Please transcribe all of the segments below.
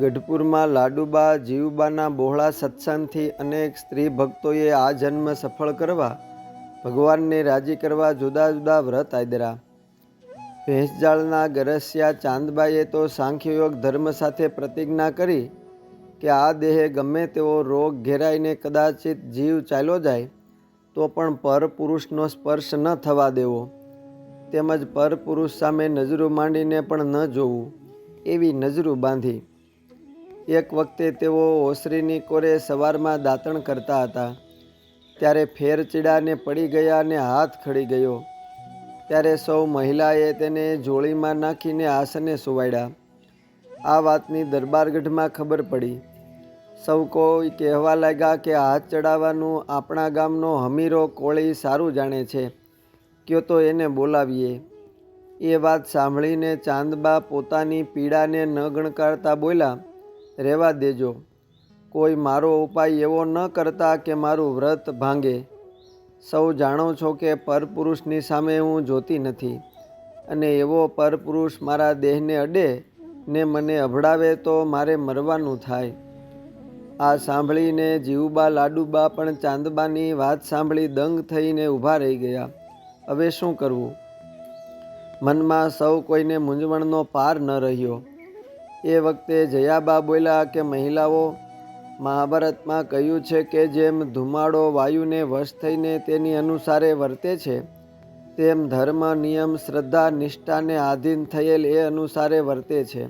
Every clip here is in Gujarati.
ગઢપુરમાં લાડુબા, જીવબાના બહોળા સત્સંગથી અનેક સ્ત્રી ભક્તોએ આ જન્મ સફળ કરવા ભગવાનને રાજી કરવા જુદા જુદા વ્રત આદરા. ભેંસજાળના ગરસિયા ચાંદબાઈએ તો સાંખ્યયોગ ધર્મ સાથે પ્રતિજ્ઞા કરી કે આ દેહે ગમે તેવો રોગ ઘેરાઈને કદાચિત જીવ ચાલ્યો જાય, તો પણ પરપુરુષનો સ્પર્શ ન થવા દેવો. તેમજ પરપુરુષ સામે નજરો માંડીને પણ ન જોવું, એવી નજરું બાંધી એક વખતે તેઓ ઓસરીની કોરે સવારમાં દાંતણ કરતા હતા. ત્યારે ફેર ચીડાને પડી ગયા અને હાથ ખડી ગયો. ત્યારે સૌ મહિલાએ તેને જોળીમાં નાખીને આસને સુવાડ્યા. આ વાતની દરબારગઢમાં ખબર પડી. સૌ કોઈ કહેવા લાગ્યા કે હાથ ચડાવવાનું આપણા ગામનો હમીરો કોળી સારું જાણે છે. કયો તો એને બોલાવીએ. એ વાત સાંભળીને ચાંદબા પોતાની પીડાને ન ગણકારતા બોલ્યા રહેવા દેજો. કોઈ મારો ઉપાય એવો ન કરતા કે મારું વ્રત ભાંગે. સૌ જાણો છો કે પરપુરુષની સામે હું જોતી નથી. અને એવો પરપુરુષ મારા દેહને અડે ને મને અભડાવે તો મારે મરવાનું થાય. આ સાંભળીને જીવબા લાડુબા પણ ચાંદબાની વાત સાંભળી દંગ થઈને ઊભા રહી ગયા. હવે શું કરવું? મનમાં સૌ કોઈને મૂંઝવણનો પાર ન રહ્યો. એ વખતે જયાબા બોલ્યા કે, મહિલાઓ, મહાભારતમાં કહ્યું છે કે, જેમ ધુમાડો વાયુને વશ થઈને તેની અનુસારે વર્તે છે, તેમ ધર્મ, નિયમ, શ્રદ્ધા, નિષ્ઠાને આધીન થયેલ એ અનુસારે વર્તે છે.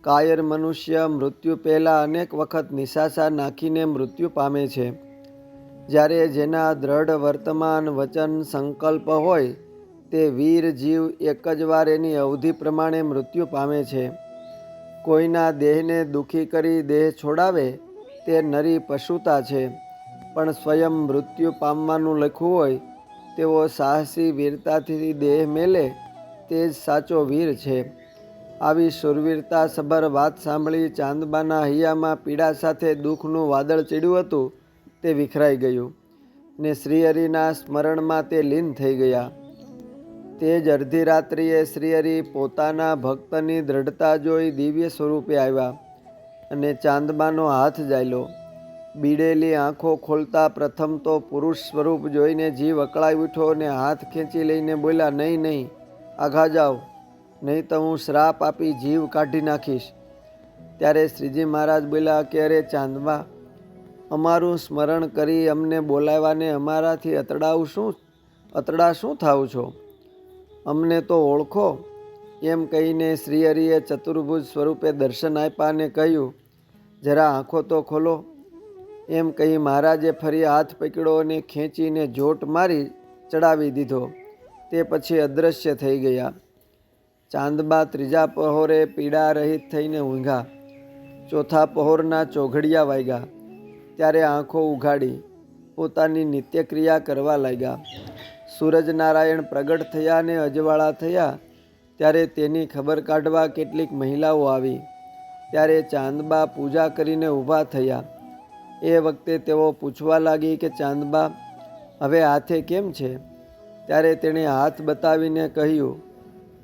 કાયર મનુષ્ય મૃત્યુ પહેલાં અનેક વખત નિશાસા નાખીને મૃત્યુ પામે છે. જ્યારે જેના દ્રઢ વર્તમાન વચન સંકલ્પ હોય, તે વીર જીવ એક જ વાર એની અવધિ પ્રમાણે મૃત્યુ પામે છે. કોઈના દેહને દુઃખી કરી દેહ છોડાવે તે નરી પશુતા છે. પણ સ્વયં મૃત્યુ પામવાનું લખવું હોય, તેઓ સાહસી વીરતાથી દેહ મેલે તે જ સાચો વીર છે. આવી સુરવીરતા સભર વાત સાંભળી ચાંદબાના હૈયામાં પીડા સાથે દુઃખનું વાદળ ચીડ્યું હતું, તે વિખરાઈ ગયું ને શ્રીહરિના સ્મરણમાં તે લીન થઈ ગયા. તે જ અડધી રાત્રિએ શ્રીહરિ પોતાના ભક્તની દ્રઢતા જોઈ દિવ્ય સ્વરૂપે આવ્યા અને ચાંદમાનો હાથ જાયલો. બીડેલી આંખો ખોલતા પ્રથમ તો પુરુષ સ્વરૂપ જોઈને જીવ અકળાઈ ઉઠ્યો અને હાથ ખેંચી લઈને બોલ્યા, નહીં નહીં, આઘા જાઓ, નહીં તો હું શ્રાપ આપી જીવ કાઢી નાખીશ. ત્યારે શ્રીજી મહારાજ બોલ્યા, કે અરે ચાંદમા અમારું સ્મરણ કરી અમને બોલાવ્યાને અમારાથી અતડાવું શું અતડા શું થાવ છો? અમને તો ઓળખો. એમ કહીને શ્રીહરિએ ચતુર્ભુજ સ્વરૂપે દર્શન આપ્યા અને કહ્યું, જરા આંખો તો ખોલો. એમ કહી મહારાજે ફરી હાથ પકડ્યો ખેંચીને જોટ મારી ચડાવી દીધો. તે પછી અદૃશ્ય થઈ ગયા. ચાંદબા ત્રીજા પહોરે પીડા રહિત થઈને ઊંઘા ચોથા પહોરના ચોઘડિયા વાગ્યા. ત્યારે આંખો ઉઘાડી. પોતાની નિત્યક્રિયા કરવા લાગ્યા. સૂરજનારાયણ પ્રગટ થયા ને અજવાળા થયા, ત્યારે તેની ખબર કાઢવા કેટલીક મહિલાઓ આવી. ત્યારે ચાંદબા પૂજા કરીને ઊભા થયા. એ વખતે તેઓ પૂછવા લાગી કે, ચાંદબા, હવે હાથે કેમ છે? ત્યારે તેણે હાથ બતાવીને કહ્યું,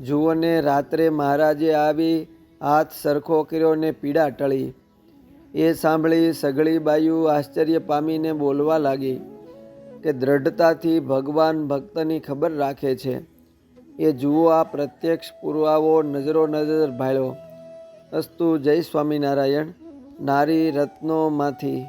જુઓને, રાત્રે મહારાજે આવી હાથ સરખો કર્યો ને પીડા ટળી. એ સાંભળી સઘળી બાયુ આશ્ચર્ય પામીને બોલવા લાગી. કે દ્રઢતાથી ભગવાન ભક્તની ખબર રાખે છે. એ જુઓ આ પ્રત્યક્ષ પુરાવો નજરો નજર ભાળ્યો. અસ્તુ જય સ્વામિનારાયણ, નારી રત્નોમાંથી.